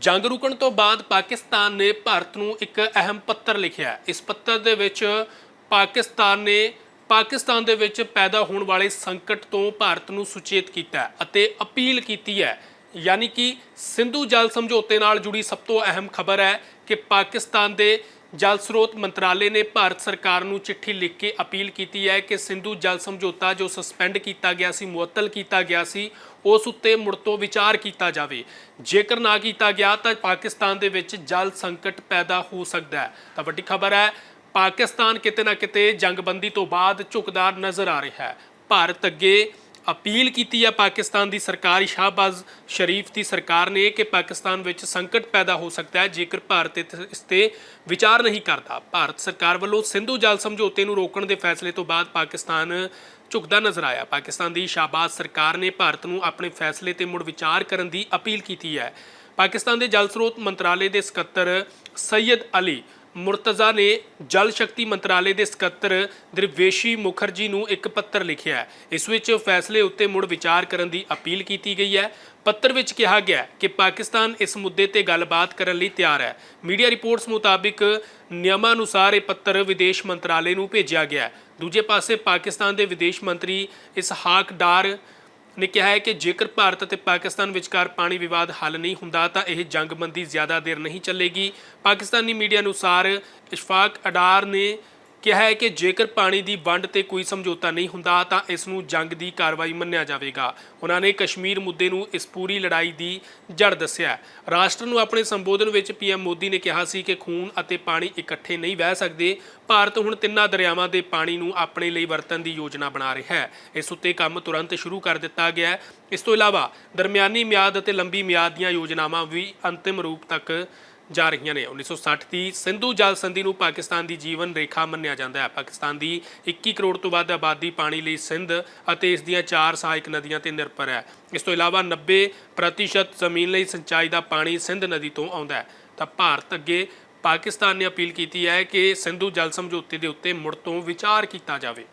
ਜੰਗ ਰੁਕਣ ਤੋਂ ਬਾਅਦ ਪਾਕਿਸਤਾਨ ਨੇ ਭਾਰਤ ਨੂੰ ਇੱਕ ਅਹਿਮ ਪੱਤਰ ਲਿਖਿਆ ਇਸ ਪੱਤਰ ਦੇ ਵਿੱਚ ਪਾਕਿਸਤਾਨ ਨੇ ਪਾਕਿਸਤਾਨ ਦੇ ਵਿੱਚ ਪੈਦਾ ਹੋਣ ਵਾਲੇ ਸੰਕਟ ਤੋਂ ਭਾਰਤ ਨੂੰ ਸੁਚੇਤ ਕੀਤਾ ਅਤੇ ਅਪੀਲ ਕੀਤੀ ਹੈ। ਯਾਨੀ ਕਿ ਸਿੰਧੂ ਜਲ ਸਮਝੌਤੇ ਨਾਲ ਜੁੜੀ ਸਭ ਤੋਂ ਅਹਿਮ ਖਬਰ ਹੈ ਕਿ ਪਾਕਿਸਤਾਨ ਦੇ ਜਲ ਸਰੋਤ ਮੰਤਰਾਲੇ ਨੇ ਭਾਰਤ ਸਰਕਾਰ ਨੂੰ ਚਿੱਠੀ ਲਿਖ ਕੇ ਅਪੀਲ ਕੀਤੀ ਹੈ ਕਿ ਸਿੰਧੂ ਜਲ ਸਮਝੌਤਾ ਜੋ ਸਸਪੈਂਡ ਕੀਤਾ ਗਿਆ ਸੀ, ਮੁਅੱਤਲ ਕੀਤਾ ਗਿਆ ਸੀ, ਉਸ ਉੱਤੇ ਮੁੜ ਤੋਂ ਵਿਚਾਰ ਕੀਤਾ ਜਾਵੇ। ਜੇਕਰ ਨਾ ਕੀਤਾ ਗਿਆ ਤਾਂ ਪਾਕਿਸਤਾਨ ਦੇ ਵਿੱਚ ਜਲ ਸੰਕਟ ਪੈਦਾ ਹੋ ਸਕਦਾ ਹੈ। ਤਾਂ ਵੱਡੀ ਖਬਰ ਹੈ, ਪਾਕਿਸਤਾਨ ਕਿਤੇ ਨਾ ਕਿਤੇ ਜੰਗਬੰਦੀ ਤੋਂ ਬਾਅਦ ਝੁਕਦਾ ਨਜ਼ਰ ਆ ਰਿਹਾ ਹੈ। ਭਾਰਤ ਅੱਗੇ ਅਪੀਲ ਕੀਤੀ ਹੈ ਪਾਕਿਸਤਾਨ ਦੀ ਸਰਕਾਰ ਸ਼ਾਹਬਾਜ਼ ਸ਼ਰੀਫ ਦੀ ਸਰਕਾਰ ਨੇ ਕਿ ਪਾਕਿਸਤਾਨ ਵਿੱਚ ਸੰਕਟ ਪੈਦਾ ਹੋ ਸਕਦਾ ਹੈ, ਜੇਕਰ ਭਾਰਤ ਇਤ- ਇਸ ਤੇ ਵਿਚਾਰ ਨਹੀਂ ਕਰਦਾ। ਭਾਰਤ ਸਰਕਾਰ ਵੱਲੋਂ ਸਿੰਧੂ ਜਲ ਸਮਝੌਤੇ ਨੂੰ ਰੋਕਣ ਦੇ ਫੈਸਲੇ ਤੋਂ ਬਾਅਦ ਪਾਕਿਸਤਾਨ ਝੁਕਦਾ ਨਜ਼ਰ ਆਇਆ। ਪਾਕਿਸਤਾਨ ਦੀ ਸ਼ਾਹਬਾਜ਼ ਸਰਕਾਰ ਨੇ ਭਾਰਤ ਨੂੰ ਆਪਣੇ ਫੈਸਲੇ ਤੇ ਮੁੜ ਵਿਚਾਰ ਕਰਨ ਦੀ ਅਪੀਲ ਕੀਤੀ ਹੈ। ਪਾਕਿਸਤਾਨ ਦੇ ਜਲ ਸਰੋਤ ਮੰਤਰਾਲੇ ਦੇ ਸਕੱਤਰ ਸੈਯਦ ਅਲੀ ਮੁਰਤਜ਼ਾ ਨੇ ਜਲ ਸ਼ਕਤੀ ਮੰਤਰਾਲੇ ਦੇ ਸਕੱਤਰ ਦਰਵੇਸ਼ੀ ਮੁਖਰਜੀ ਨੂੰ ਇੱਕ ਪੱਤਰ ਲਿਖਿਆ ਹੈ। ਇਸ ਵਿੱਚ ਫੈਸਲੇ ਉੱਤੇ ਮੁੜ ਵਿਚਾਰ ਕਰਨ ਦੀ ਅਪੀਲ ਕੀਤੀ ਗਈ ਹੈ। ਪੱਤਰ ਵਿੱਚ ਕਿਹਾ ਗਿਆ ਕਿ ਪਾਕਿਸਤਾਨ ਇਸ ਮੁੱਦੇ ਤੇ ਗੱਲਬਾਤ ਕਰਨ ਲਈ ਤਿਆਰ ਹੈ। ਮੀਡੀਆ ਰਿਪੋਰਟਸ ਮੁਤਾਬਿਕ ਨਿਯਮਾਂ ਅਨੁਸਾਰ ਇਹ ਪੱਤਰ ਵਿਦੇਸ਼ ਮੰਤਰਾਲੇ ਨੂੰ ਭੇਜਿਆ ਗਿਆ ਹੈ। ਦੂਜੇ ਪਾਸੇ ਪਾਕਿਸਤਾਨ ਦੇ ਵਿਦੇਸ਼ ਮੰਤਰੀ ਇਸਹਾਕ ਡਾਰ ਨੇ ਕਿਹਾ ਹੈ ਕਿ ਜੇਕਰ ਭਾਰਤ ਅਤੇ ਪਾਕਿਸਤਾਨ ਵਿਚਕਾਰ ਪਾਣੀ ਵਿਵਾਦ ਹੱਲ ਨਹੀਂ ਹੁੰਦਾ, ਤਾਂ ਇਹ ਜੰਗਬੰਦੀ ਜ਼ਿਆਦਾ ਦੇਰ ਨਹੀਂ ਚੱਲੇਗੀ। ਪਾਕਿਸਤਾਨੀ ਮੀਡੀਆ ਅਨੁਸਾਰ ਇਸ਼ਫਾਕ ਅਡਾਰ ਨੇ ਕਿਹਾ ਹੈ ਕਿ ਜੇਕਰ ਪਾਣੀ ਦੀ ਵੰਡ ਤੇ ਕੋਈ ਸਮਝੌਤਾ ਨਹੀਂ ਹੁੰਦਾ ਤਾਂ ਇਸ ਨੂੰ ਜੰਗ ਦੀ ਕਾਰਵਾਈ ਮੰਨਿਆ ਜਾਵੇਗਾ। ਉਹਨਾਂ ਨੇ ਕਸ਼ਮੀਰ ਮੁੱਦੇ ਨੂੰ ਇਸ ਪੂਰੀ ਲੜਾਈ ਦੀ ਜੜ ਦੱਸਿਆ। ਰਾਸ਼ਟਰ ਨੂੰ ਆਪਣੇ ਸੰਬੋਧਨ ਵਿੱਚ ਪੀਐਮ ਮੋਦੀ ਨੇ ਕਿਹਾ ਸੀ ਕਿ ਖੂਨ ਅਤੇ ਪਾਣੀ ਇਕੱਠੇ ਨਹੀਂ ਵਹਿ ਸਕਦੇ। ਭਾਰਤ ਹੁਣ ਤਿੰਨਾਂ ਦਰਿਆਵਾਂ ਦੇ ਪਾਣੀ ਨੂੰ ਆਪਣੇ ਲਈ ਵਰਤਣ ਦੀ ਯੋਜਨਾ ਬਣਾ ਰਿਹਾ ਹੈ। ਇਸ ਉੱਤੇ ਕੰਮ ਤੁਰੰਤ ਸ਼ੁਰੂ ਕਰ ਦਿੱਤਾ ਗਿਆ ਹੈ। ਇਸ ਤੋਂ ਇਲਾਵਾ ਦਰਮਿਆਨੀ ਮਿਆਦ ਅਤੇ ਲੰਬੀ ਮਿਆਦ ਦੀਆਂ ਯੋਜਨਾਵਾਂ ਵੀ ਅੰਤਿਮ ਰੂਪ ਤੱਕ ਜਾ ਰਹੀਆਂ ਨੇ। 1960 ਦੀ ਸਿੰਧੂ ਜਲ ਸੰਧੀ ਨੂੰ ਪਾਕਿਸਤਾਨ ਦੀ ਜੀਵਨ ਰੇਖਾ ਮੰਨਿਆ ਜਾਂਦਾ ਹੈ। ਪਾਕਿਸਤਾਨ ਦੀ 21 ਕਰੋੜ ਤੋਂ ਵੱਧ ਆਬਾਦੀ ਪਾਣੀ ਲਈ ਸਿੰਧ ਅਤੇ ਇਸ ਦੀਆਂ ਚਾਰ ਸਹਾਇਕ ਨਦੀਆਂ ਤੇ ਨਿਰਭਰ ਹੈ। ਇਸ ਤੋਂ ਇਲਾਵਾ 90% ਜ਼ਮੀਨ ਲਈ ਸਿੰਚਾਈ ਦਾ ਪਾਣੀ ਸਿੰਧ ਨਦੀ ਤੋਂ ਆਉਂਦਾ ਹੈ। ਤਾਂ ਭਾਰਤ ਅੱਗੇ ਪਾਕਿਸਤਾਨ ਨੇ ਅਪੀਲ ਕੀਤੀ ਹੈ ਕਿ ਸਿੰਧੂ ਜਲ ਸਮਝੌਤੇ ਦੇ ਉੱਤੇ ਮੁੜ ਤੋਂ ਵਿਚਾਰ ਕੀਤਾ ਜਾਵੇ।